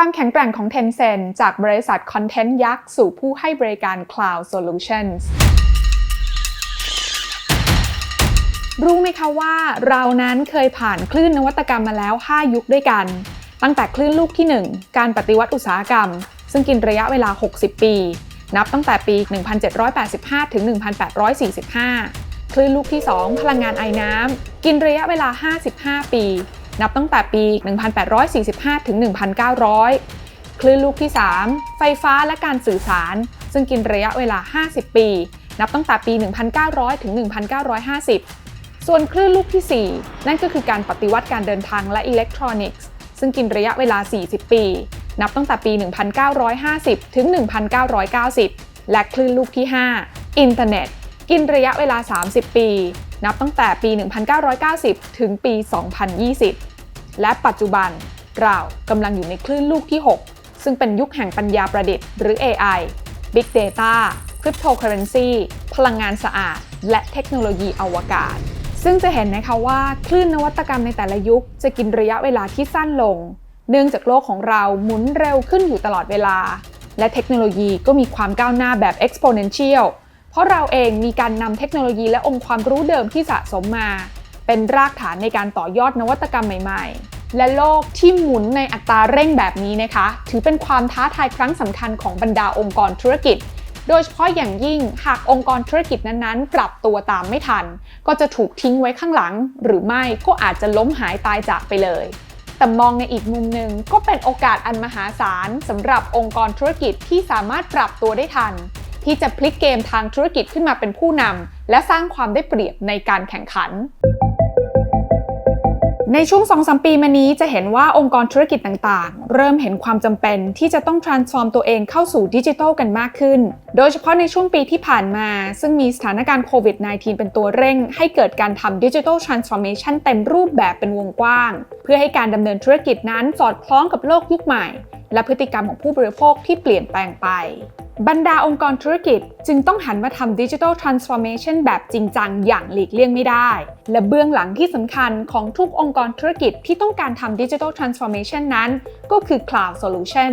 ความแข็งแกร่งของ Tencent จากบริษัทคอนเทนต์ยักษ์สู่ผู้ให้บริการ Cloud Solutions รู้ไหมคะว่าเรานั้นเคยผ่านคลื่นนวัตกรรมมาแล้ว 5 ยุคด้วยกัน ตั้งแต่คลื่นลูกที่ 1 การปฏิวัติอุตสาหกรรม ซึ่งกินระยะเวลา 60 ปี นับตั้งแต่ปี 1785 ถึง 1845 คลื่นลูกที่ 2 พลังงานไอน้ำ กินระยะเวลา 55 ปี นับตั้งแต่ปี 1845 ถึง 1900 คลื่นลูกที่ 3 ไฟฟ้าและการสื่อสาร ซึ่งกินระยะเวลา 50 ปี นับตั้งแต่ปี 1900 ถึง 1950 ส่วนคลื่นลูกที่ 4 นั่นก็คือการปฏิวัติการเดินทางและอิเล็กทรอนิกส์ ซึ่งกินระยะเวลา 40 ปี นับตั้งแต่ปี 1950 ถึง 1990 และคลื่นลูกที่ 5 อินเทอร์เน็ต กินระยะเวลา 30 ปี นับตั้งแต่ปี 1990 ถึงปี 2020 และปัจจุบันเรากำลังอยู่ในคลื่นลูกที่ 6 ซึ่งเป็นยุคแห่งปัญญาประดิษฐ์หรือ AI Big Data Cryptocurrency พลังงานสะอาด และเทคโนโลยีอวกาศ ซึ่งจะเห็นนะคะว่าคลื่นนวัตกรรมในแต่ละยุคจะกินระยะเวลาที่สั้นลง เนื่องจากโลกของเราหมุนเร็วขึ้นอยู่ตลอดเวลา และเทคโนโลยีก็มีความก้าวหน้าแบบ exponential เพ ราะเราเองมีการนำเทคโนโลยีและองค์ความรู้เดิมที่สะสมมา เป็นรากฐานในการต่อยอดนวัตกรรมใหม่ๆ และโลกที่หมุนในอัตราเร่งแบบนี้นะคะ ถือเป็นความท้าทายครั้งสำคัญของบรรดาองค์กรธุรกิจ โดยเฉพาะอย่างยิ่งหากองค์กรธุรกิจนั้นๆ ปรับตัวตามไม่ทัน ก็จะถูกทิ้งไว้ข้างหลัง หรือไม่ก็อาจจะล้มหายตายจากไปเลยแต่มองในอีกมุมหนึ่งก็เป็นโอกาสอันมหาศาลสำหรับองค์กรธุรกิจที่สามารถปรับตัวได้ทัน ที่จะพลิกเกมทางธุรกิจขึ้นมาเป็นผู้นำและสร้างความได้เปรียบในการแข่งขันในช่วง 2-3 ปีมานี้จะเห็นว่าองค์กรธุรกิจต่างๆ เริ่มเห็นความจำเป็นที่จะต้อง transform ตัวเองเข้าสู่ดิจิทัลกันมากขึ้น โดยเฉพาะในช่วงปีที่ผ่านมา ซึ่งมีสถานการณ์โควิด -19 เป็นตัวเร่ง ให้เกิดการทำดิจิทัล transformation เต็มรูปแบบเป็นวงกว้าง เพื่อให้การดำเนินธุรกิจนั้นสอดคล้องกับโลกยุคใหม่ และพฤติกรรมของผู้บริโภคที่เปลี่ยนแปลงไป บรรดาองค์กรธุรกิจจึงต้องหันมาทำดิจิทัลทรานส์ฟอร์เมชันแบบจริงจังอย่างหลีกเลี่ยงไม่ได้ และเบื้องหลังที่สำคัญของทุกองค์กรธุรกิจที่ต้องการทำดิจิทัลทรานส์ฟอร์เมชันนั้น ก็คือ Cloud Solution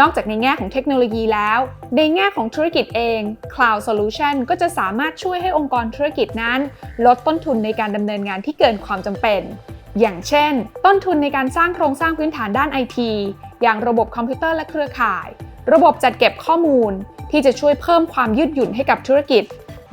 นอกจากในแง่ของเทคโนโลยีแล้ว ในแง่ของธุรกิจเอง Cloud Solution ก็จะสามารถช่วยให้องค์กรธุรกิจนั้น ลดต้นทุนในการดำเนินงานที่เกินความจำเป็น อย่างเช่น ต้นทุนในการสร้างโครงสร้างพื้นฐานด้านไอทีอย่างระบบคอมพิวเตอร์และเครือข่าย ระบบจัดเก็บข้อมูลที่จะช่วยเพิ่มความยืดหยุ่นให้กับธุรกิจ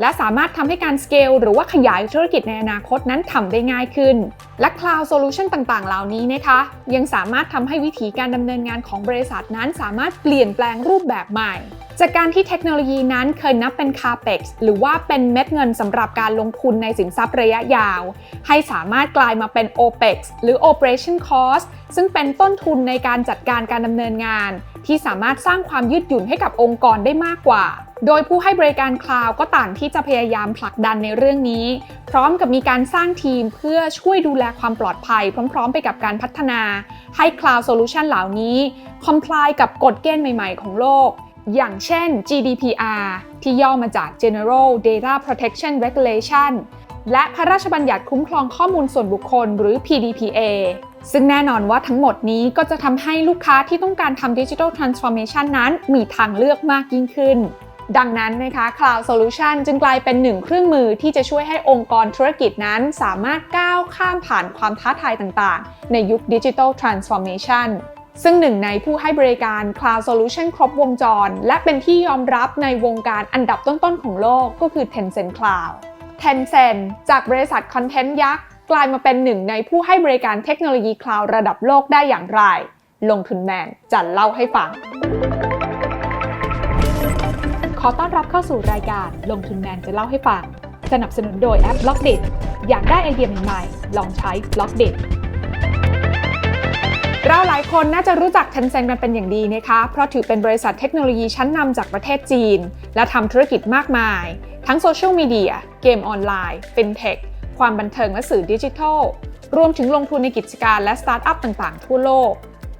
และสามารถทำให้การสเกลหรือว่าขยายธุรกิจในอนาคตนั้นทำได้ง่ายขึ้น และ Cloud Solution ต่างๆ เหล่านี้นะคะ ยังสามารถทำให้วิธีการดำเนินงานของบริษัทนั้นสามารถเปลี่ยนแปลงรูปแบบใหม่ จากการที่เทคโนโลยีนั้นเคยนับเป็น CAPEX หรือว่าเป็นเม็ดเงินสำหรับการลงทุนในสินทรัพย์ระยะยาว ให้สามารถกลายมาเป็น OPEX หรือ Operation Cost ซึ่งเป็นต้นทุนในการจัดการการดำเนินงาน ที่สามารถสร้างความยืดหยุ่นให้กับองค์กรได้มากกว่า โดยผู้ให้บริการคลาวก็ต่างที่จะพยายามผลักดันในเรื่องนี้ พร้อมกับมีการสร้างทีมเพื่อช่วยดูแลความปลอดภัย พร้อม ๆ ไปกับการพัฒนา ให้ Cloud Solution เหล่านี้ comply กับกฎเกณฑ์ใหม่ ๆ ของโลก อย่างเช่น GDPR ที่ย่อมาจาก General Data Protection Regulation และพระราชบัญญัติคุ้มครองข้อมูลส่วนบุคคลหรือ PDPA ซึ่งแน่นอนว่าทั้งหมดนี้ก็จะทำให้ลูกค้าที่ต้องการทำ Digital Transformation นั้นมีทางเลือกมากยิ่งขึ้น ดังนั้นนะคะ Cloud Solution จึงกลายเป็นหนึ่งเครื่องมือที่จะช่วยให้องค์กรธุรกิจนั้นสามารถก้าวข้ามผ่านความท้าทายต่างๆ ในยุค Digital Transformation ซึ่งหนึ่งในผู้ให้บริการ Cloud Solution ครบวงจร และเป็นที่ยอมรับในวงการอันดับต้นๆของโลกก็คือ Tencent Cloud Tencent จากบริษัทคอนเทนต์ยักษ์ กลายมาเป็นหนึ่งในผู้ให้บริการเทคโนโลยีคลาวด์ระดับโลกได้อย่างไร ลงทุนแมนจะเล่าให้ฟัง ขอต้อนรับเข้าสู่รายการลงทุนแมนจะเล่าให้ฟัง สนับสนุนโดยแอป b ล็อกเดอยากได้ไอเดียใหม่ๆ ลองใช้ b ล็อกเดเราหลายคนน่าจะรู้จัก Tencent กันเป็นอย่างดีนะคะ เพราะถือเป็นบริษัทเทคโนโลยีชั้นนำจากประเทศจีน และทำธุรกิจมากมาย ทั้งโซเชียลมีเดีย เกมออนไลน์ ฟินเทค ความบันเทิงและสื่อดิจิทัล รวมถึงลงทุนในกิจการและสตาร์ทอัพต่างๆ ทั่วโลก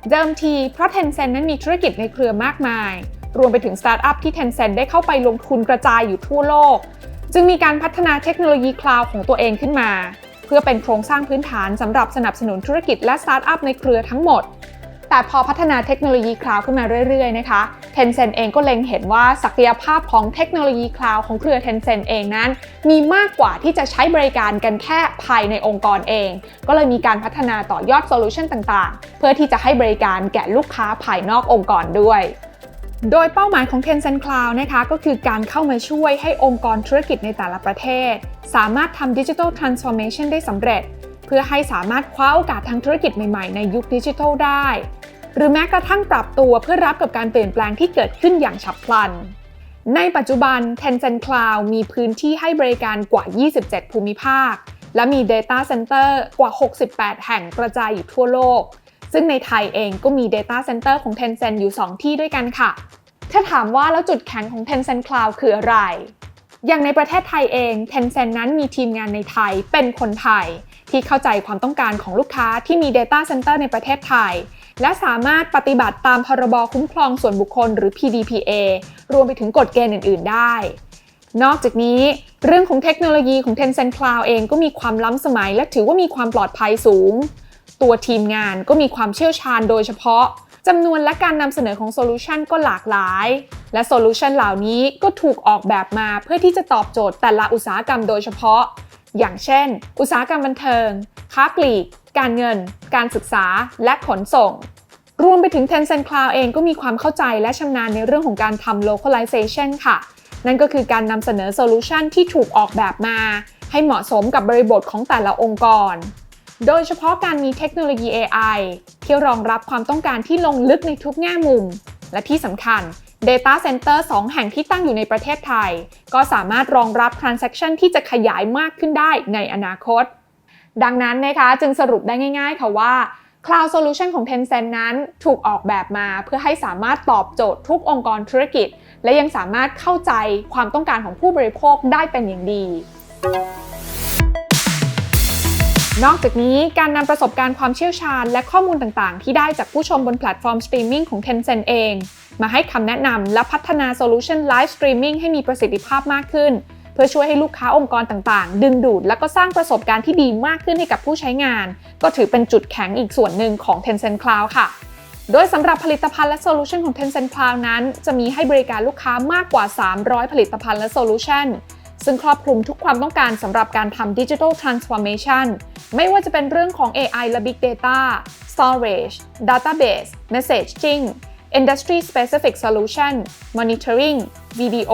เดิมทีเพราะ Tencent นั้นมีธุรกิจในเครือมากมาย รวมไปถึงสตาร์ทอัพที่ Tencent ได้เข้าไปลงทุนกระจายอยู่ทั่วโลก จึงมีการพัฒนาเทคโนโลยีคลาวด์ของตัวเองขึ้นมา เพื่อเป็นโครงสร้างพื้นฐานสำหรับสนับสนุนธุรกิจและสตาร์ทอัพในเครือทั้งหมด แต่พอพัฒนาเทคโนโลยีคลาวด์ขึ้นมาเรื่อยๆนะคะ Tencent เองก็เล็งเห็นว่าศักยภาพของเทคโนโลยีคลาวด์ของเครือ Tencent เองนั้น มีมากกว่าที่จะใช้บริการกันแค่ภายในองค์กรเอง ก็เลยมีการพัฒนาต่อยอดโซลูชันต่างๆ เพื่อที่จะให้บริการแก่ลูกค้าภายนอกองค์กรด้วยโดยเป้าหมายของ Tencent Cloud นะคะก็คือการเข้ามาช่วยให้องค์กรธุรกิจในแต่ละประเทศ สามารถทำดิจิทัลทรานส์ฟอร์เมชันได้สำเร็จ เพื่อให้สามารถคว้าโอกาสทางธุรกิจใหม่ๆ ในยุคดิจิทัลได้ หรือแม้กระทั่งปรับตัวเพื่อรับกับการเปลี่ยนแปลงที่เกิดขึ้นอย่างฉับพลัน ในปัจจุบัน Tencent Cloud มีพื้นที่ให้บริการกว่า 27 ภูมิภาค และมี Data Center กว่า 68 แห่งกระจายอยู่ทั่วโลก ซึ่งในไทยเองก็มี Data Center ของ Tencent อยู่ 2 ที่ด้วยกันค่ะ ถ้าถามว่าแล้วจุดแข็งของ Tencent Cloud คืออะไร อย่างในประเทศไทยเอง Tencent นั้นมีทีมงานในไทยเป็นคนไทย ที่เข้าใจความต้องการของลูกค้าที่มี Data Center ในประเทศไทย และสามารถปฏิบัติตามพรบคุ้มครองส่วนบุคคลหรือ PDPA รวมไปถึงกฎเกณฑ์อื่น ๆ ได้ นอกจากนี้ เรื่องของเทคโนโลยีของ Tencent Cloud เองก็มีความล้ำสมัย และถือว่ามีความปลอดภัยสูง ตัวทีมงานก็มีความเชี่ยวชาญโดยเฉพาะ จำนวนและการนำเสนอของโซลูชันก็หลากหลาย และโซลูชันเหล่านี้ก็ถูกออกแบบมาเพื่อที่จะตอบโจทย์แต่ละอุตสาหกรรมโดยเฉพาะ อย่างเช่น อุตสาหกรรมบันเทิง ค้าปลีก การเงิน การศึกษา และขนส่ง รวมไปถึง Tencent Cloud เองก็มีความเข้าใจและชำนาญในเรื่องของการทำ localization ค่ะ นั่นก็คือการนำเสนอโซลูชันที่ถูกออกแบบมา ให้เหมาะสมกับบริบทของแต่ละองค์กร โดยเฉพาะการมีเทคโนโลยี AI ที่รองรับความต้องการที่ลงลึกในทุกแง่มุม และที่สำคัญ Data Center 2 แห่งที่ตั้งอยู่ในประเทศไทย ก็สามารถรองรับ Transaction ที่จะขยายมากขึ้นได้ในอนาคต ดังนั้นนะคะจึงสรุปได้ง่าย ๆ ค่ะว่า Cloud Solution ของ Tencent นั้นถูกออกแบบมาเพื่อให้สามารถตอบโจทย์ทุกองค์กรธุรกิจ และยังสามารถเข้าใจความต้องการของผู้บริโภคได้เป็นอย่างดี นอกจากนี้การนำประสบการณ์ความเชี่ยวชาญ และข้อมูลต่างๆ ที่ได้จากผู้ชมบนแพลตฟอร์มสตรีมมิ่งของ Tencent เอง มาให้คำแนะนำและพัฒนาโซลูชันไลฟ์สตรีมมิ่งให้มีประสิทธิภาพมากขึ้น เพื่อช่วยให้ลูกค้าองค์กรต่างๆ ดึงดูด และก็สร้างประสบการณ์ที่ดีมากขึ้นให้กับผู้ใช้งาน ก็ถือเป็นจุดแข็งอีกส่วนหนึ่งของ Tencent Cloud ค่ะ โดยสำหรับผลิตภัณฑ์และโซลูชันของ Tencent Cloud นั้น จะมีให้บริการลูกค้ามากกว่า 300 ผลิตภัณฑ์และโซลูชัน ซึ่งครอบคลุมทุกความต้องการสำหรับการทำ Digital Transformation ไม่ว่าจะเป็นเรื่องของ AI และ Big Data Storage Database Messaging Industry Specific Solution Monitoring Video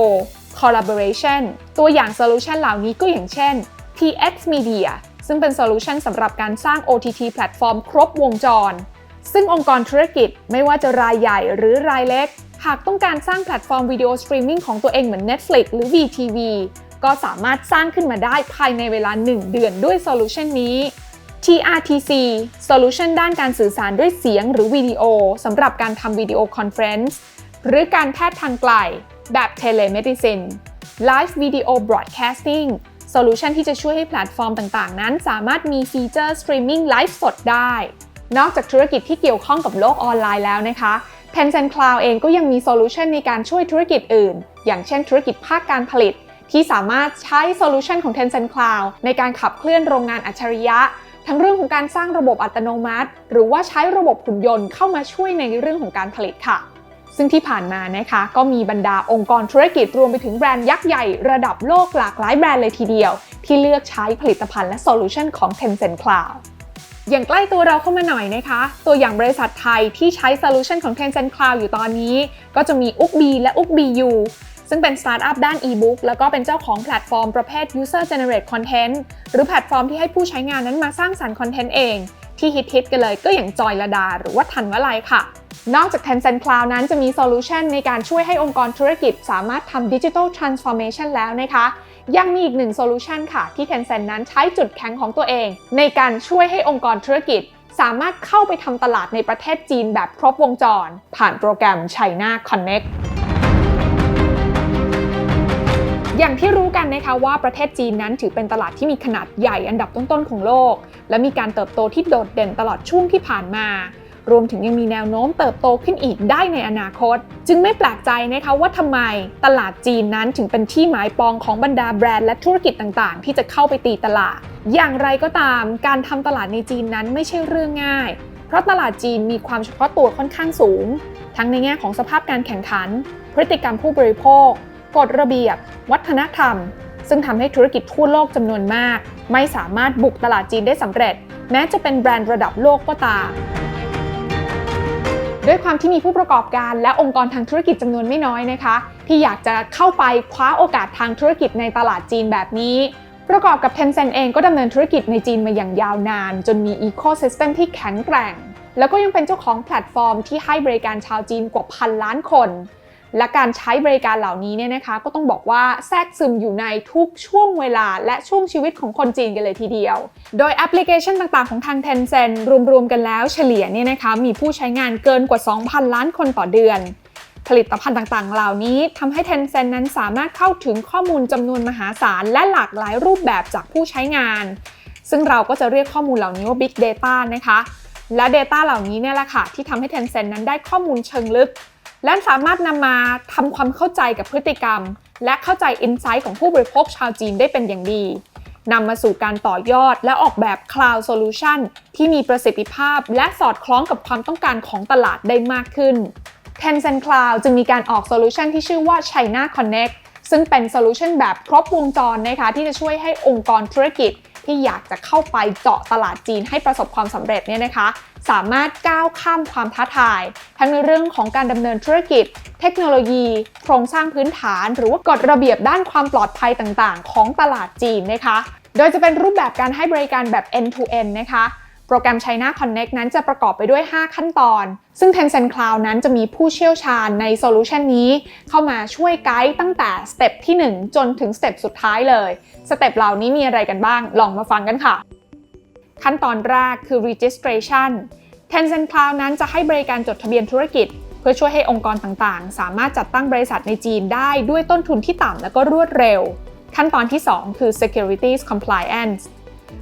Collaboration ตัวอย่างโซลูชันเหล่านี้ก็อย่างเช่น TX Media ซึ่งเป็นโซลูชันสำหรับการสร้าง OTT แพลตฟอร์มครบวงจร ซึ่งองค์กรธุรกิจไม่ว่าจะรายใหญ่หรือรายเล็กหากต้องการสร้างแพลตฟอร์มวิดีโอสตรีมมิ่งของตัวเองเหมือน Netflix หรือ VTV ก็สามารถสร้างขึ้นมาได้ภายในเวลา 1 เดือนด้วยโซลูชันนี้ TRTC Solution ด้านการสื่อสารด้วยเสียงหรือวิดีโอสำหรับการทำวิดีโอคอนเฟรนซ์หรือการแพทย์ทางไกล แบบ Telemedicine Live Video Broadcasting โซลูชันที่จะช่วยให้แพลตฟอร์มต่างๆ นั้นสามารถมีฟีเจอร์สตรีมมิ่งไลฟ์สดได้ นอกจากธุรกิจที่เกี่ยวข้องกับโลกออนไลน์แล้วนะคะ Tencent Cloud เองก็ยังมีโซลูชันในการช่วยธุรกิจอื่น อย่างเช่นธุรกิจภาคการผลิต ที่สามารถใช้โซลูชันของ Tencent Cloud ในการขับเคลื่อนโรงงานอัจฉริยะ ทั้งเรื่องของการสร้างระบบอัตโนมัติ หรือว่าใช้ระบบหุ่นยนต์เข้ามาช่วยในเรื่องของการผลิตค่ะ ซึ่งที่ผ่านมานะคะ ก็มีบรรดาองค์กรธุรกิจรวมไปถึงแบรนด์ยักษ์ใหญ่ระดับโลกหลากหลายแบรนด์เลยทีเดียว ที่เลือกใช้ผลิตภัณฑ์และโซลูชันของ Tencent Cloud อย่างใกล้ตัวเราเข้ามาหน่อยนะคะ ตัวอย่างบริษัทไทยที่ใช้โซลูชันของ Tencent Cloud อยู่ตอนนี้ ก็จะมีอุกบีและอุกบียู ซึ่งเป็นสตาร์ทอัพด้าน e-book แล้วก็เป็นเจ้าของแพลตฟอร์มประเภท user generate content หรือแพลตฟอร์มที่ให้ผู้ใช้งานนั้นมาสร้างสรรค์คอนเทนต์เอง ที่ฮิตๆกันเลยก็อย่างจอยระดา หรือว่าทันวลัยค่ะ นอกจาก Tencent Cloud นั้นจะมีโซลูชันในการช่วยให้องค์กรธุรกิจ สามารถทำ Digital Transformation แล้วนะคะยังมีอีกหนึ่งโซลูชันค่ะ ที่ Tencent นั้นใช้จุดแข็งของตัวเอง ในการช่วยให้องค์กรธุรกิจ สามารถเข้าไปทำตลาดในประเทศจีนแบบครบวงจร ผ่านโปรแกรม China Connect อย่างที่รู้กันนะคะว่าประเทศจีนนั้นถือเป็นตลาดที่มีขนาดใหญ่อันดับต้นๆของโลก และมีการเติบโตที่โดดเด่นตลอดช่วงที่ผ่านมารวมถึงยังมีแนวโน้มเติบโตขึ้นอีกได้ในอนาคต จึงไม่แปลกใจนะคะว่าทำไมตลาดจีนนั้นถึงเป็นที่หมายปองของบรรดาแบรนด์และธุรกิจต่างๆ ที่จะเข้าไปตีตลาด อย่างไรก็ตาม การทำตลาดในจีนนั้นไม่ใช่เรื่องง่าย เพราะตลาดจีนมีความเฉพาะตัวค่อนข้างสูง ทั้งในแง่ของสภาพการแข่งขัน พฤติกรรมผู้บริโภค กฎระเบียบ วัฒนธรรม ซึ่งทำให้ธุรกิจทั่วโลกจำนวนมาก ไม่สามารถบุกตลาดจีนได้สำเร็จ แม้จะเป็นแบรนด์ระดับโลกก็ตามด้วยความที่มีผู้ประกอบการและองค์กรทางธุรกิจจำนวนไม่น้อยนะคะ ที่อยากจะเข้าไปคว้าโอกาสทางธุรกิจในตลาดจีนแบบนี้ ประกอบกับ Tencent เองก็ดำเนินธุรกิจในจีนมาอย่างยาวนาน จนมีอีโค y ิสเต็มที่แข็งแกร่ง แล้วก็ยังเป็นเจ้าของแพลตฟอร์มที่ให้บริการชาวจีนกว่าพันล้านคน และการใช้บริการเหล่านี้เนี่ยนะคะก็ต้องบอกว่าแทรกซึมอยู่ในทุกช่วงเวลาและช่วงชีวิตของคนจีนกันเลยทีเดียว โดยแอปพลิเคชันต่างๆของทาง Tencent รวมๆกันแล้วเฉลี่ยเนี่ยนะคะมีผู้ใช้งานเกินกว่า 2,000 ล้านคนต่อเดือน ผลิตภัณฑ์ต่างๆ เหล่านี้ทำให้ Tencent นั้นสามารถเข้าถึงข้อมูลจำนวนมหาศาลและหลากหลายรูปแบบจากผู้ใช้งาน ซึ่งเราก็จะเรียกข้อมูลเหล่านี้ว่า Big Data นะคะและ Data เหล่านี้เนี่ยแหละค่ะที่ทำให้ Tencent นั้นได้ข้อมูลเชิงลึก และสามารถนำมาทำความเข้าใจกับพฤติกรรม และเข้าใจอินไซต์ของผู้บริโภคชาวจีนได้เป็นอย่างดีนำมาสู่การต่อยอดและออกแบบ Cloud Solution ที่มีประสิทธิภาพ และสอดคล้องกับความต้องการของตลาดได้มากขึ้น Tencent Cloud จึงมีการออกโซลูชันที่ชื่อว่า China Connect ซึ่งเป็นโซลูชันแบบครบวงจรนะคะที่จะช่วยให้องค์กรธุรกิจ ที่อยากจะเข้าไปเจาะตลาดจีนให้ประสบความสำเร็จเนี่ยนะคะ สามารถก้าวข้ามความท้าทาย ทั้งในเรื่องของการดำเนินธุรกิจ เทคโนโลยี โครงสร้างพื้นฐาน หรือว่ากฎระเบียบด้านความปลอดภัยต่างๆ ของตลาดจีนนะคะ โดยจะเป็นรูปแบบการให้บริการแบบ end to end นะคะ โปรแกรม China Connect นั้นจะประกอบไปด้วย 5 ขั้นตอน ซึ่ง Tencent Cloud นั้นจะมีผู้เชี่ยวชาญในโซลูชันนี้ เข้ามาช่วยไกด์ตั้งแต่สเต็ปที่ 1 จนถึงสเต็ปสุดท้ายเลย สเต็ปเหล่านี้มีอะไรกันบ้าง ลองมาฟังกันค่ะ ขั้นตอนแรกคือ registration Tencent Cloud นั้นจะให้บริการจดทะเบียนธุรกิจ เพื่อช่วยให้องค์กรต่างๆ สามารถจัดตั้งบริษัทในจีนได้ด้วยต้นทุนที่ต่ำและก็รวดเร็ว ขั้นตอนที่ 2 คือ securities compliance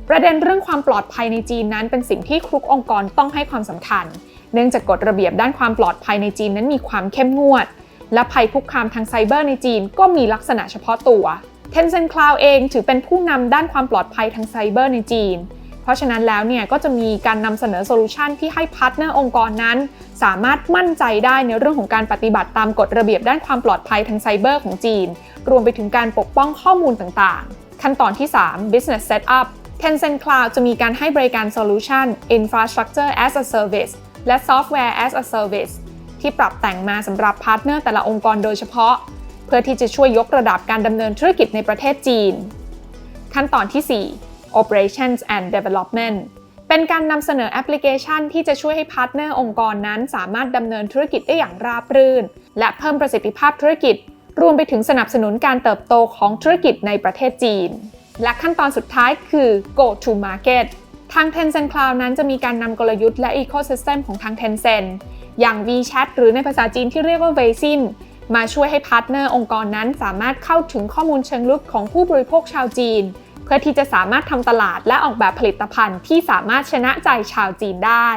ประเด็นเรื่องความปลอดภัยในจีนนั้นเป็นสิ่งที่ทุกองค์กรต้องให้ความสำคัญ เนื่องจากกฎระเบียบด้านความปลอดภัยในจีนนั้นมีความเข้มงวด และภัยคุกคามทางไซเบอร์ในจีนก็มีลักษณะเฉพาะตัว Tencent Cloud เองถือเป็นผู้นำด้านความปลอดภัยทางไซเบอร์ในจีน เพราะฉะนั้นแล้วเนี่ยก็จะมีการนำเสนอโซลูชันที่ให้พาร์ทเนอร์องค์กรนั้น สามารถมั่นใจได้ในเรื่องของการปฏิบัติตามกฎระเบียบด้านความปลอดภัยทางไซเบอร์ของจีน รวมไปถึงการปกป้องข้อมูลต่างๆ ขั้นตอนที่ 3 business setup Tencent Cloud จะมีการให้บริการ Solution Infrastructure as a Service และ Software as a Service ที่ปรับแต่งมาสำหรับพาร์ทเนอร์แต่ละองค์กรโดยเฉพาะ เพื่อที่จะช่วยยกระดับการดำเนินธุรกิจในประเทศจีน ขั้นตอนที่ 4 Operations and Development เป็นการนำเสนอแอปพลิเคชันที่จะช่วยให้พาร์ทเนอร์องค์กรนั้นสามารถดำเนินธุรกิจได้อย่างราบรื่น และเพิ่มประสิทธิภาพธุรกิจ รวมไปถึงสนับสนุนการเติบโตของธุรกิจในประเทศจีน และขั้นตอนสุดท้ายคือ go to market ทาง Tencent Cloud นั้นจะมีการนำกลยุทธ์และ ecosystem ของทาง Tencent อย่าง WeChat หรือในภาษาจีนที่เรียกว่า Weixin มาช่วยให้พาร์ทเนอร์องค์กรนั้นสามารถเข้าถึงข้อมูลเชิงลึกของผู้บริโภคชาวจีน เพื่อที่จะสามารถทำตลาดและออกแบบผลิตภัณฑ์ที่สามารถชนะใจชาวจีนได้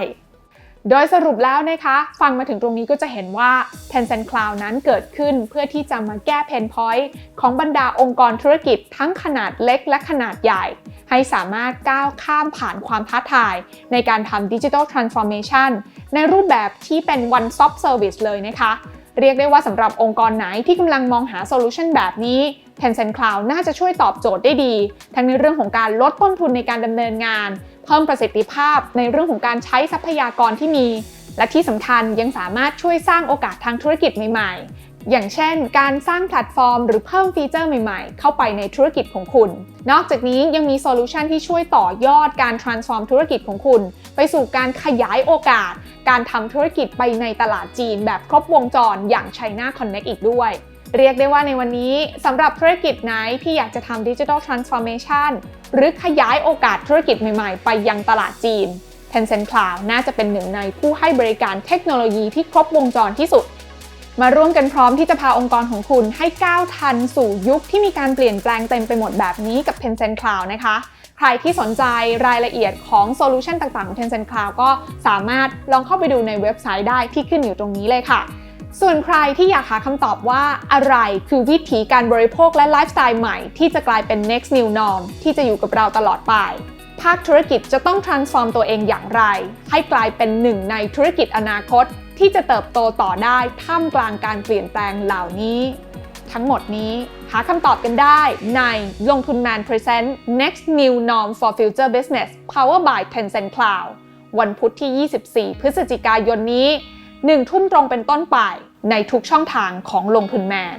โดยสรุปแล้วนะคะ ฟังมาถึงตรงนี้ก็จะเห็นว่า Tencent Cloud นั้นเกิดขึ้นเพื่อที่จะมาแก้เพนพอยต์ของบรรดาองค์กรธุรกิจทั้งขนาดเล็กและขนาดใหญ่ ให้สามารถก้าวข้ามผ่านความท้าทาย ในการทำดิจิทัลทรานส์ฟอร์เมชันในรูปแบบที่เป็น one stop service เลยนะคะ เรียกได้ว่าสำหรับองค์กรไหนที่กำลังมองหาโซลูชันแบบนี้ Tencent Cloud น่าจะช่วยตอบโจทย์ได้ดี ทั้งในเรื่องของการลดต้นทุนในการดำเนินงาน เพิ่มประสิทธิภาพในเรื่องของการใช้ทรัพยากรที่มี และที่สำคัญยังสามารถช่วยสร้างโอกาสทางธุรกิจใหม่ๆ อย่างเช่น การสร้างแพลตฟอร์ม หรือเพิ่มฟีเจอร์ใหม่ๆ เข้าไปในธุรกิจของคุณ นอกจากนี้ยังมีโซลูชันที่ช่วยต่อยอดการ transform ธุรกิจของคุณ ไปสู่การขยายโอกาส การทำธุรกิจไปในตลาดจีนแบบครบวงจรอย่าง China Connect อีกด้วยเรียกได้ว่าในวันนี้สำหรับธุรกิจไหนที่อยากจะทำดิจิทัลทรานส์ฟอร์เมชันหรือขยายโอกาสธุรกิจใหม่ๆ ไปยังตลาดจีน Tencent Cloud น่าจะเป็นหนึ่งในผู้ให้บริการเทคโนโลยีที่ครบวงจรที่สุด มาร่วมกันพร้อมที่จะพาองค์กรของคุณให้ก้าวทันสู่ยุคที่มีการเปลี่ยนแปลงเต็มไปหมดแบบนี้กับ Tencent Cloud นะคะ ใครที่สนใจรายละเอียดของโซลูชันต่างๆของ Tencent Cloud ก็สามารถลองเข้าไปดูในเว็บไซต์ได้ที่ขึ้นอยู่ตรงนี้เลยค่ะ ส่วนใครที่อยากหาคำตอบว่าอะไรคือวิถีการบริโภคและไลฟ์สไตล์ใหม่ ที่จะกลายเป็น next new norm ที่จะอยู่กับเราตลอดไปภาคธุรกิจจะต้อง transform ตัวเองอย่างไร ให้กลายเป็นหนึ่งในธุรกิจอนาคต ที่จะเติบโตต่อได้ท่ามกลางการเปลี่ยนแปลงเหล่านี้ ทั้งหมดนี้หาคำตอบกันได้ในลงทุนแมน Present Next New Norm for Future Business Power by Tencent Cloud วันพุธที่ 24 พฤศจิกายนนี้ 1 ทุ่มตรงเป็นต้นไปในทุกช่องทางของลงทุนแมน